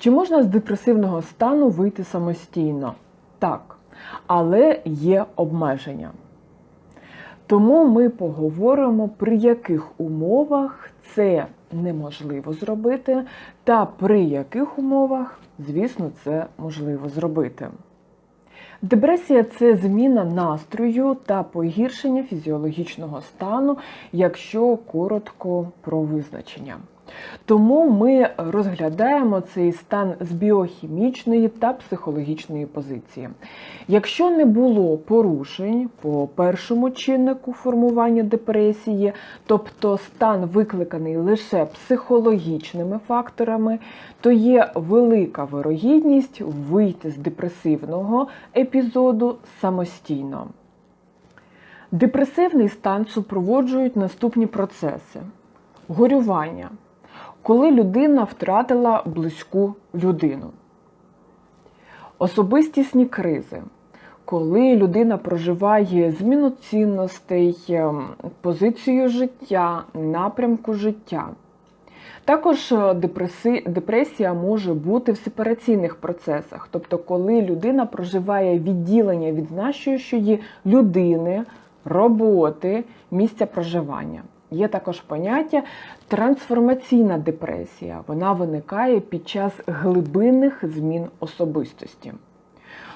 Чи можна з депресивного стану вийти самостійно? Так, але є обмеження. Тому ми поговоримо, при яких умовах це неможливо зробити, та при яких умовах, звісно, це можливо зробити. Депресія це зміна настрою та погіршення фізіологічного стану, якщо коротко про визначення. Тому ми розглядаємо цей стан з біохімічної та психологічної позиції. Якщо не було порушень по першому чиннику формування депресії, тобто стан викликаний лише психологічними факторами, то є велика вирогідність вийти з депресивного епізоду самостійно. Депресивний стан супроводжують наступні процеси: горювання, коли людина втратила близьку людину, особистісні кризи, коли людина проживає зміну цінностей, ем, позицію життя, напрямку життя. Також е, депресія може бути в сепараційних процесах, тобто, коли людина проживає відділення від нашої людини, роботи, місця проживання. Є також поняття трансформаційна депресія. Вона виникає під час глибинних змін особистості.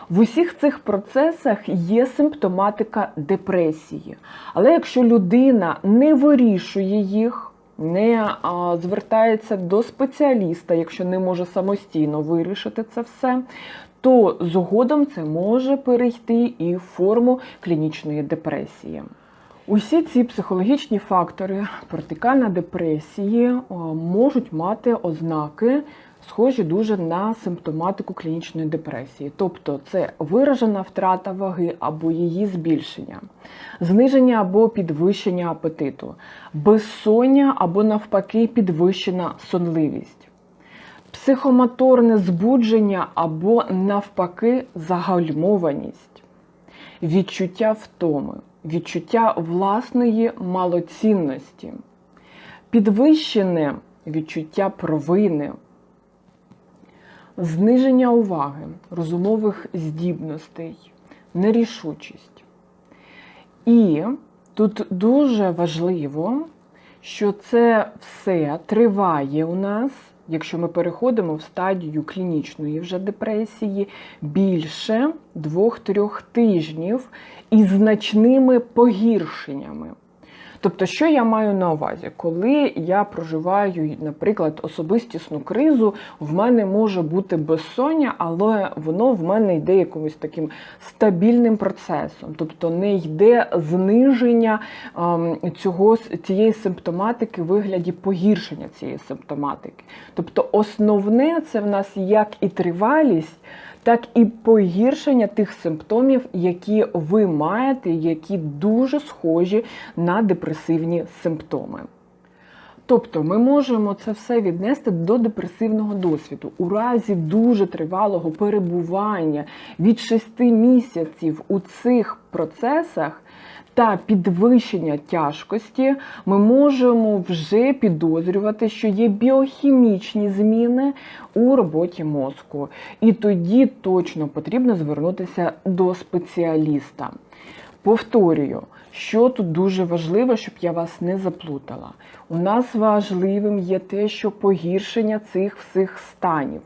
В усіх цих процесах є симптоматика депресії. Але якщо людина не вирішує їх, не а, звертається до спеціаліста, якщо не може самостійно вирішити це все, то згодом це може перейти і в форму клінічної депресії. Усі ці психологічні фактори протикання депресії можуть мати ознаки, схожі дуже на симптоматику клінічної депресії, тобто це виражена втрата ваги або її збільшення, зниження або підвищення апетиту, безсоння або навпаки підвищена сонливість. Психомоторне збудження або навпаки загальмованість, відчуття втоми, відчуття власної малоцінності, підвищене відчуття провини, зниження уваги, розумових здібностей, нерішучість. І тут дуже важливо, що це все триває у нас, якщо ми переходимо в стадію клінічної вже депресії, більше 2-3 тижнів із значними погіршеннями. Тобто, що я маю на увазі? Коли я проживаю, наприклад, особистісну кризу, в мене може бути безсоння, але воно в мене йде якимось таким стабільним процесом, тобто не йде зниження ем, цього цієї симптоматики в вигляді погіршення цієї симптоматики. Тобто, основне це в нас як і тривалість так і погіршення тих симптомів, які ви маєте, які дуже схожі на депресивні симптоми. Тобто ми можемо це все віднести до депресивного досвіду. У разі дуже тривалого перебування від 6 місяців у цих процесах та підвищення тяжкості, ми можемо вже підозрювати, що є біохімічні зміни у роботі мозку. І тоді точно потрібно звернутися до спеціаліста. Повторюю, що тут дуже важливо, щоб я вас не заплутала. У нас важливим є те, що погіршення цих всіх станів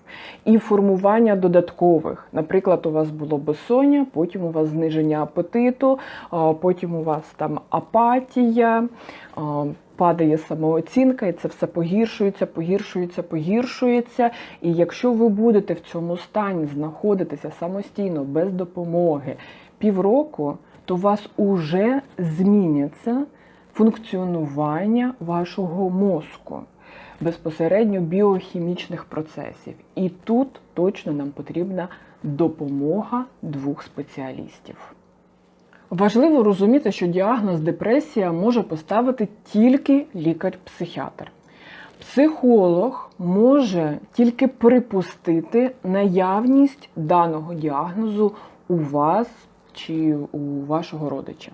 і формування додаткових. Наприклад, у вас було безсоння, потім у вас зниження апетиту, потім у вас там апатія. Падає самооцінка, і це все погіршується, погіршується, погіршується. І якщо ви будете в цьому стані знаходитися самостійно, без допомоги півроку, то у вас уже зміняться функціонування вашого мозку, безпосередньо біохімічних процесів. І тут точно нам потрібна допомога двох спеціалістів. Важливо розуміти, що діагноз депресія може поставити тільки лікар-психіатр. Психолог може тільки припустити наявність даного діагнозу у вас чи у вашого родича.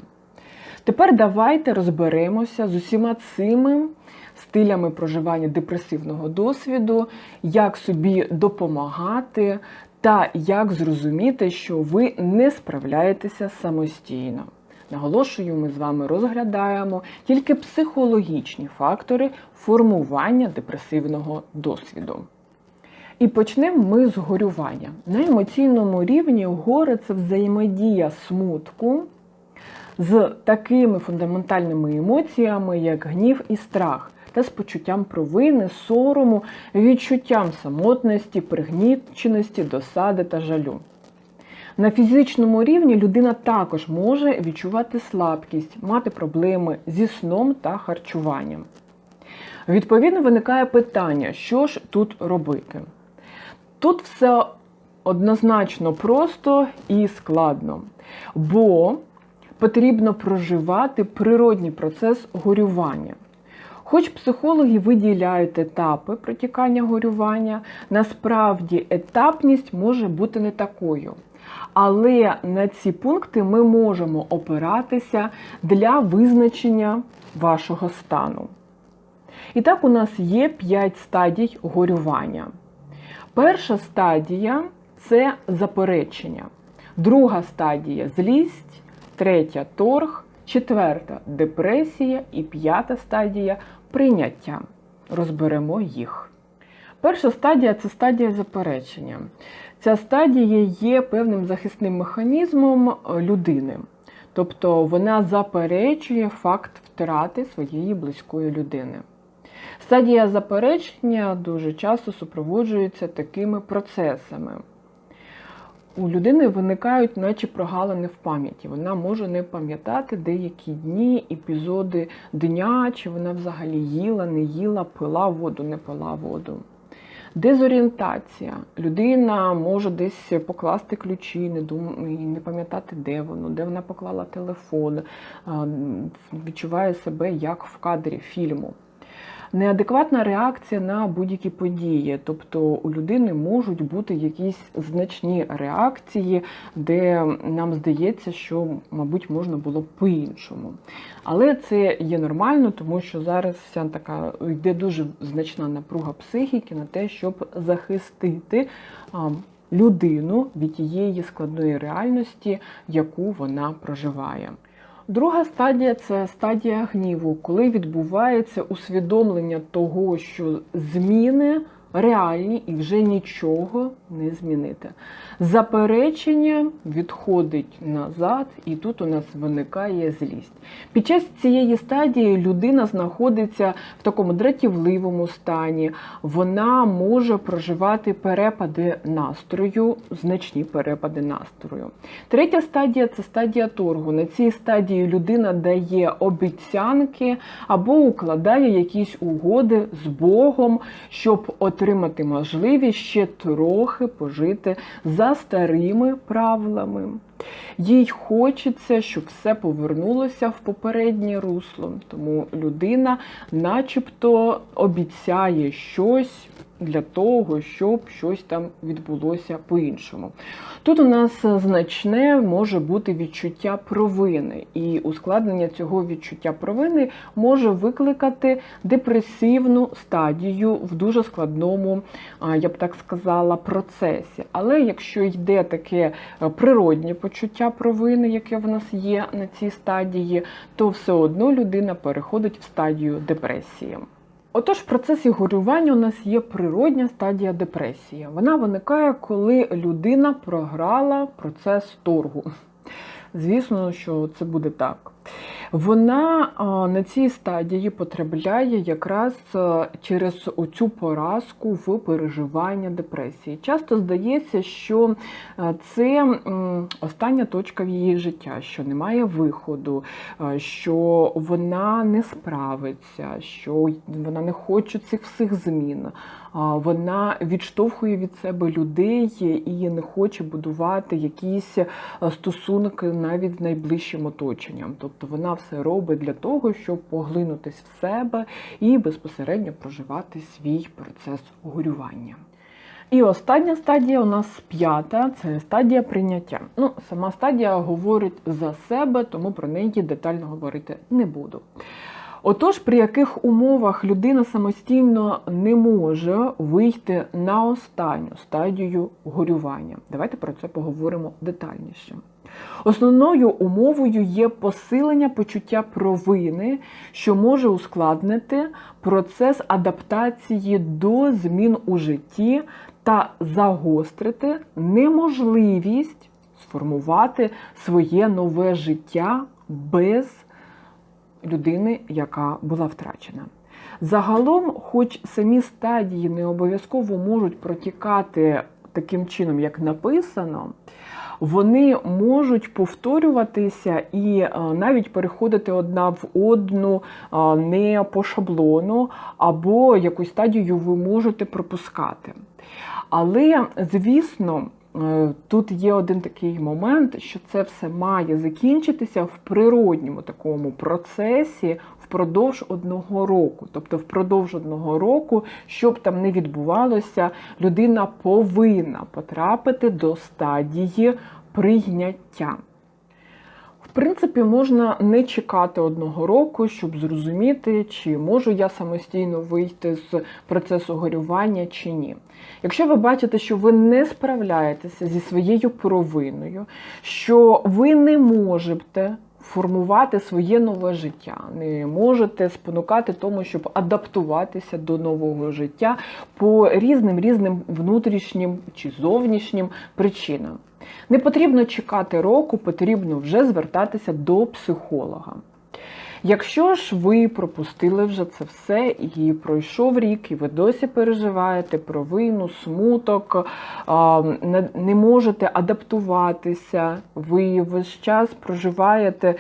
Тепер давайте розберемося з усіма цими стилями проживання депресивного досвіду, як собі допомагати та як зрозуміти, що ви не справляєтеся самостійно. Наголошую, ми з вами розглядаємо тільки психологічні фактори формування депресивного досвіду. І почнемо ми з горювання. На емоційному рівні горе це взаємодія смутку з такими фундаментальними емоціями, як гнів і страх, та з почуттям провини, сорому, відчуттям самотності, пригніченості, досади та жалю. На фізичному рівні людина також може відчувати слабкість, мати проблеми зі сном та харчуванням. Відповідно, виникає питання, що ж тут робити. Тут все однозначно просто і складно, бо потрібно проживати природній процес горювання. Хоч психологи виділяють етапи протікання горювання, насправді етапність може бути не такою. Але на ці пункти ми можемо опиратися для визначення вашого стану. І так, у нас є 5 стадій горювання. Перша стадія це заперечення, друга стадія злість, третя торг, четверта депресія і п'ята стадія прийняття. Розберемо їх. Перша стадія це стадія заперечення. Ця стадія є певним захисним механізмом людини. Тобто вона заперечує факт втрати своєї близької людини. Стадія заперечення дуже часто супроводжується такими процесами. У людини виникають, наче прогалини в пам'яті. Вона може не пам'ятати деякі дні, епізоди дня, чи вона взагалі їла, не їла, пила воду, не пила воду. Дезорієнтація. Людина може десь покласти ключі, не дум... не пам'ятати, де воно, де вона поклала телефон, відчуває себе як в кадрі фільму. Неадекватна реакція на будь-які події, тобто у людини можуть бути якісь значні реакції, де нам здається, що, мабуть, можна було б по-іншому. Але це є нормально, тому що зараз вся така йде дуже значна напруга психіки на те, щоб захистити людину від тієї складної реальності, яку вона проживає. Друга стадія це стадія гніву, коли відбувається усвідомлення того, що зміни реальні і вже нічого не змінити. Заперечення відходить назад, і тут у нас виникає злість. Під час цієї стадії людина знаходиться в такому дратівливому стані, вона може проживати перепади настрою, значні перепади настрою. Третя стадія це стадія торгу. На цій стадії людина дає обіцянки або укладає якісь угоди з Богом, щоб отримати можливість ще трохи пожити за старими правилами. Їй хочеться, щоб все повернулося в попереднє русло. Тому людина начебто обіцяє щось для того, щоб щось там відбулося по-іншому. Тут у нас значне може бути відчуття провини, і ускладнення цього відчуття провини може викликати депресивну стадію в дуже складному, я б так сказала, процесі. Але якщо йде таке природнє почуття провини, яке в нас є на цій стадії, то все одно людина переходить в стадію депресії. Отож, в процесі горювання у нас є природня стадія депресії. Вона виникає, коли людина програла процес торгу. Звісно, що це буде так. Вона на цій стадії потрапляє якраз через оцю поразку в переживання депресії. Часто здається, що це остання точка в її життя, що немає виходу, що вона не справиться, що вона не хоче цих всіх змін. Вона відштовхує від себе людей і не хоче будувати якісь стосунки навіть з найближчим оточенням. Тобто вона все робить для того, щоб поглинутись в себе і безпосередньо проживати свій процес горювання. І остання стадія у нас п'ята це стадія прийняття. Ну, сама стадія говорить за себе, тому про неї детально говорити не буду. Отож, при яких умовах людина самостійно не може вийти на останню стадію горювання? Давайте про це поговоримо детальніше. Основною умовою є посилення почуття провини, що може ускладнити процес адаптації до змін у житті та загострити неможливість сформувати своє нове життя без людини, яка була втрачена. Загалом, хоч самі стадії не обов'язково можуть протікати таким чином, як написано, вони можуть повторюватися і е, навіть переходити одна в одну е, не по шаблону, або якусь стадію ви можете пропускати. Але, звісно, тут є один такий момент, що це все має закінчитися в природньому такому процесі впродовж одного року. Тобто, впродовж одного року, щоб там не відбувалося, людина повинна потрапити до стадії прийняття. Принципі, можна не чекати одного року, щоб зрозуміти, чи можу я самостійно вийти з процесу горювання чи ні. Якщо ви бачите, що ви не справляєтеся зі своєю провиною, що ви не можете формувати своє нове життя, не можете спонукати тому, щоб адаптуватися до нового життя по різним різним внутрішнім чи зовнішнім причинам. Не потрібно чекати року, потрібно вже звертатися до психолога. Якщо ж ви пропустили вже це все, і пройшов рік, і ви досі переживаєте провину, смуток, не можете адаптуватися, ви весь час проживаєте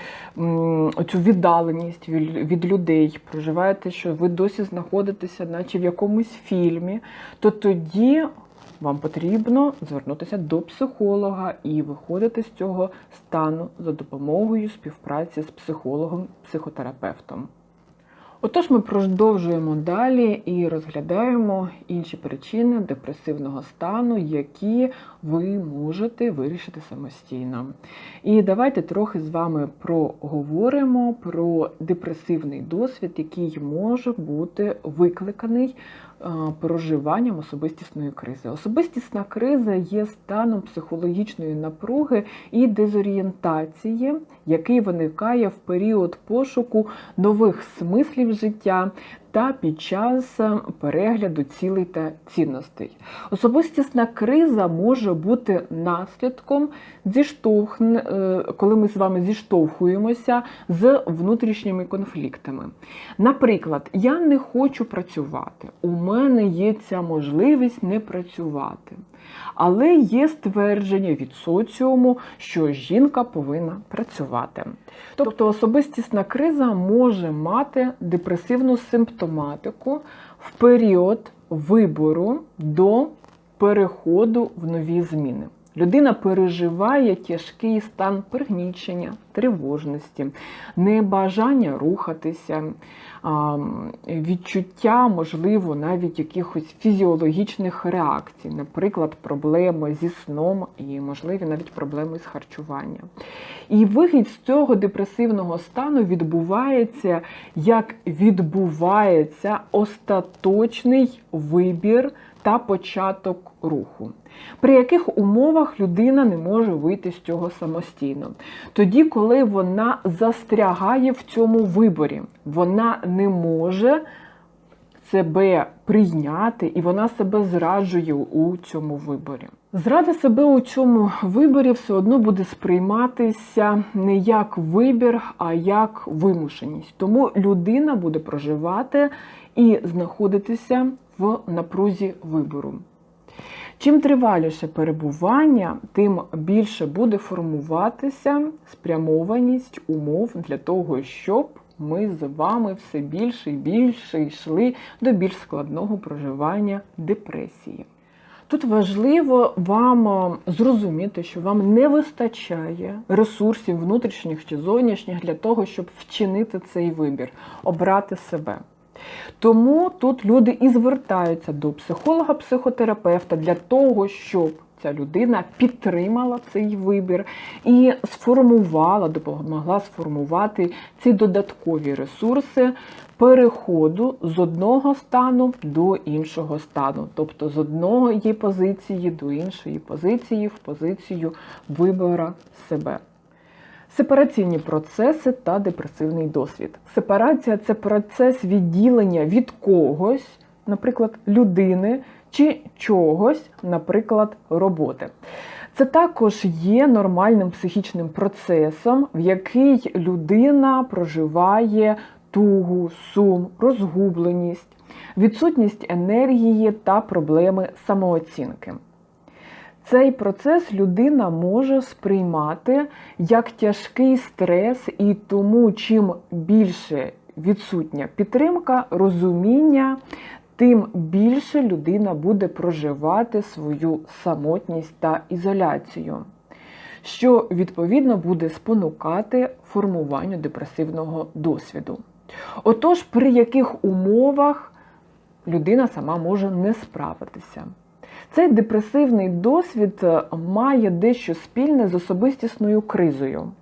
цю віддаленість від людей, проживаєте, що ви досі знаходитеся, наче в якомусь фільмі, то тоді вам потрібно звернутися до психолога і виходити з цього стану за допомогою співпраці з психологом-психотерапевтом. Отож, ми продовжуємо далі і розглядаємо інші причини депресивного стану, які ви можете вирішити самостійно. І давайте трохи з вами проговоримо про депресивний досвід, який може бути викликаний проживанням особистісної кризи. Особистісна криза є станом психологічної напруги і дезорієнтації, який виникає в період пошуку нових смислів життя та під час е, перегляду цілей та цінностей. Особистісна криза може бути наслідком зіштовхне, коли ми з вами зіштовхуємося з внутрішніми конфліктами. Наприклад, я не хочу працювати, у мене є ця можливість не працювати. Але є ствердження від соціуму, що жінка повинна працювати. Тобто особистісна криза може мати депресивну симптоматику в період вибору до переходу в нові зміни. Людина переживає тяжкий стан пригнічення, тривожності, небажання рухатися, відчуття, можливо, навіть якихось фізіологічних реакцій, наприклад, проблеми зі сном і, можливі, навіть проблеми з харчуванням. І вихід з цього депресивного стану відбувається, як відбувається остаточний вибір та початок руху. При яких умовах людина не може вийти з цього самостійно? Тоді, коли вона застрягає в цьому виборі, вона не може себе прийняти і вона себе зраджує у цьому виборі. Зрада себе у цьому виборі все одно буде сприйматися не як вибір, а як вимушеність. Тому людина буде проживати і знаходитися в напрузі вибору. Чим триваліше перебування, тим більше буде формуватися спрямованість умов для того, щоб ми з вами все більше і більше йшли до більш складного проживання депресії. Тут важливо вам зрозуміти, що вам не вистачає ресурсів внутрішніх чи зовнішніх для того, щоб вчинити цей вибір, обрати себе. Тому тут люди і звертаються до психолога-психотерапевта для того, щоб ця людина підтримала цей вибір і сформувала, допомогла сформувати ці додаткові ресурси переходу з одного стану до іншого стану, тобто з одної позиції до іншої позиції в позицію вибора себе. Сепараційні процеси та депресивний досвід. Сепарація це процес відділення від когось, наприклад, людини чи чогось, наприклад, роботи. Це також є нормальним психічним процесом, в який людина проживає тугу, сум, розгубленість, відсутність енергії та проблеми самооцінки. Цей процес людина може сприймати як тяжкий стрес, і тому чим більше відсутня підтримка, розуміння, тим більше людина буде проживати свою самотність та ізоляцію, що відповідно буде спонукати формуванню депресивного досвіду. Отож, при яких умовах людина сама може не справитися. Цей депресивний досвід е, має дещо спільне з особистісною кризою,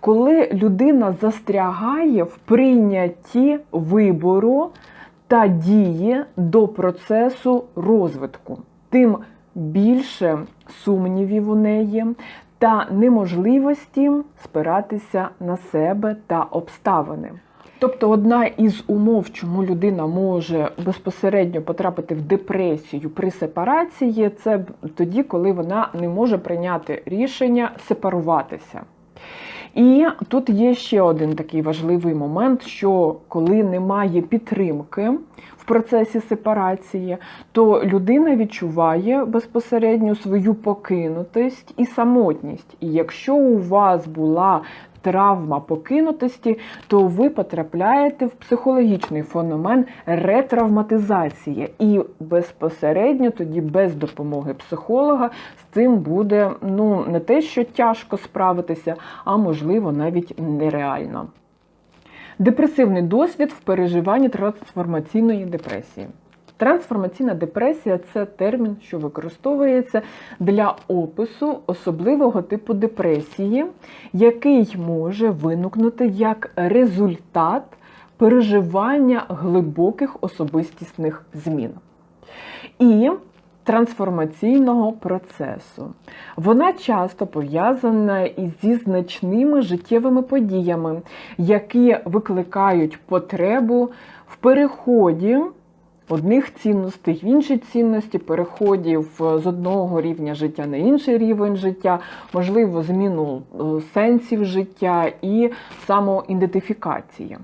коли людина застрягає в прийнятті вибору та дії до процесу розвитку, тим більше сумнівів у неї та неможливості спиратися на себе та обставини. Тобто одна із умов, чому людина може безпосередньо потрапити в депресію при сепарації, це тоді, коли вона не може прийняти рішення сепаруватися. І тут є ще один такий важливий момент, що коли немає підтримки в процесі сепарації, то людина відчуває безпосередньо свою покинутість і самотність. І якщо у вас була травма покинутості, то ви потрапляєте в психологічний феномен ретравматизації. І безпосередньо тоді без допомоги психолога з цим буде ну, не те, що тяжко справитися, а можливо навіть нереально. Депресивний досвід в переживанні трансформаційної депресії. Трансформаційна депресія це термін, що використовується для опису особливого типу депресії, який може виникнути як результат переживання глибоких особистісних змін. І Трансформаційного процесу. Вона часто пов'язана зі значними життєвими подіями, які викликають потребу в переході одних цінностей, в інші цінності, переходів е, з одного рівня життя на інший рівень життя, можливо, зміну е, сенсів життя і самоідентифікації.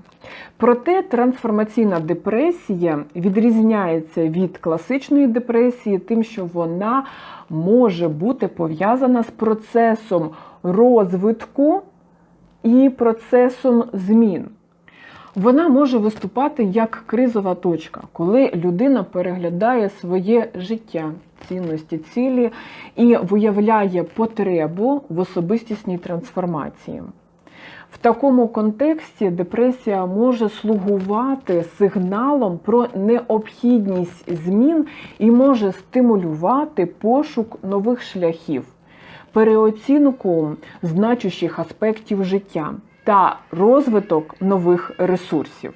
Проте трансформаційна депресія відрізняється від класичної депресії, тим, що вона може бути пов'язана з процесом розвитку і процесом змін. Вона може виступати як кризова точка, коли людина переглядає своє життя, цінності, цілі і виявляє потребу в особистісній трансформації. В такому контексті депресія може слугувати сигналом про необхідність змін і може стимулювати пошук нових шляхів, переоцінку значущих аспектів життя та розвиток нових ресурсів.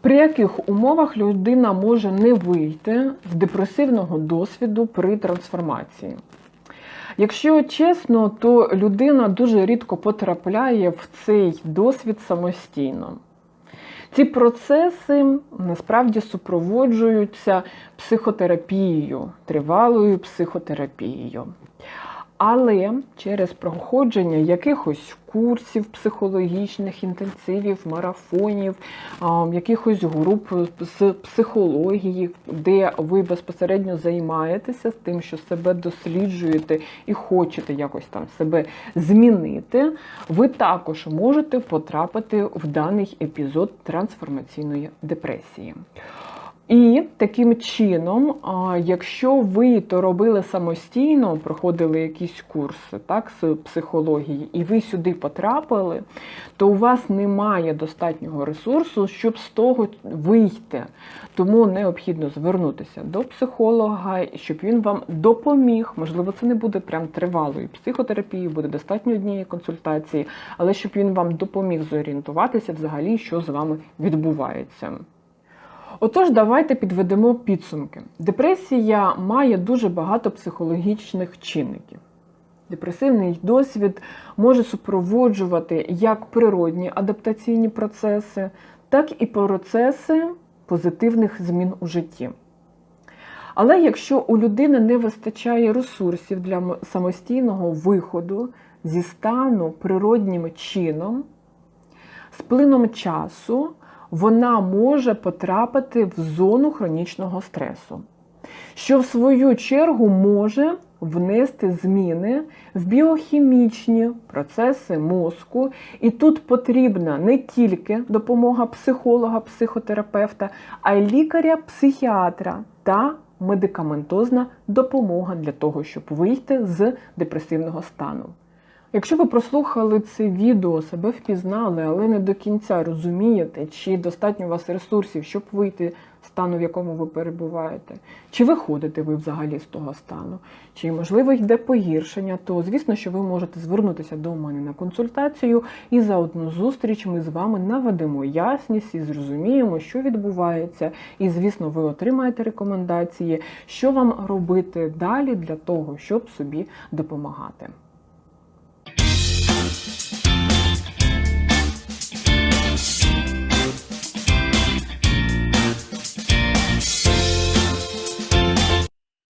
При яких умовах людина може не вийти з депресивного досвіду при трансформації? Якщо чесно, то людина дуже рідко потрапляє в цей досвід самостійно. Ці процеси насправді супроводжуються психотерапією, тривалою психотерапією. Але через проходження якихось курсів психологічних, інтенсивів, марафонів, якихось груп з психології, де ви безпосередньо займаєтеся тим, що себе досліджуєте і хочете якось там себе змінити, ви також можете потрапити в даний епізод трансформаційної депресії. І таким чином, якщо ви то робили самостійно, проходили якісь курси так, з психології, і ви сюди потрапили, то у вас немає достатнього ресурсу, щоб з того вийти. Тому необхідно звернутися до психолога, щоб він вам допоміг. Можливо, це не буде прям тривалої психотерапії, буде достатньо однієї консультації, але щоб він вам допоміг зорієнтуватися взагалі, що з вами відбувається. Отож, давайте підведемо підсумки. Депресія має дуже багато психологічних чинників. Депресивний досвід може супроводжувати як природні адаптаційні процеси, так і процеси позитивних змін у житті. Але якщо у людини не вистачає ресурсів для самостійного виходу зі стану природнім чином, з плином часу вона може потрапити в зону хронічного стресу, що в свою чергу може внести зміни в біохімічні процеси мозку. І тут потрібна не тільки допомога психолога, психотерапевта, а й лікаря-психіатра та медикаментозна допомога для того, щоб вийти з депресивного стану. Якщо ви прослухали це відео, себе впізнали, але не до кінця розумієте, чи достатньо у вас ресурсів, щоб вийти з стану, в якому ви перебуваєте, чи виходите ви взагалі з того стану, чи можливо йде погіршення, то звісно, що ви можете звернутися до мене на консультацію, і за одну зустріч ми з вами наведемо ясність і зрозуміємо, що відбувається. І, звісно, ви отримаєте рекомендації, що вам робити далі для того, щоб собі допомагати.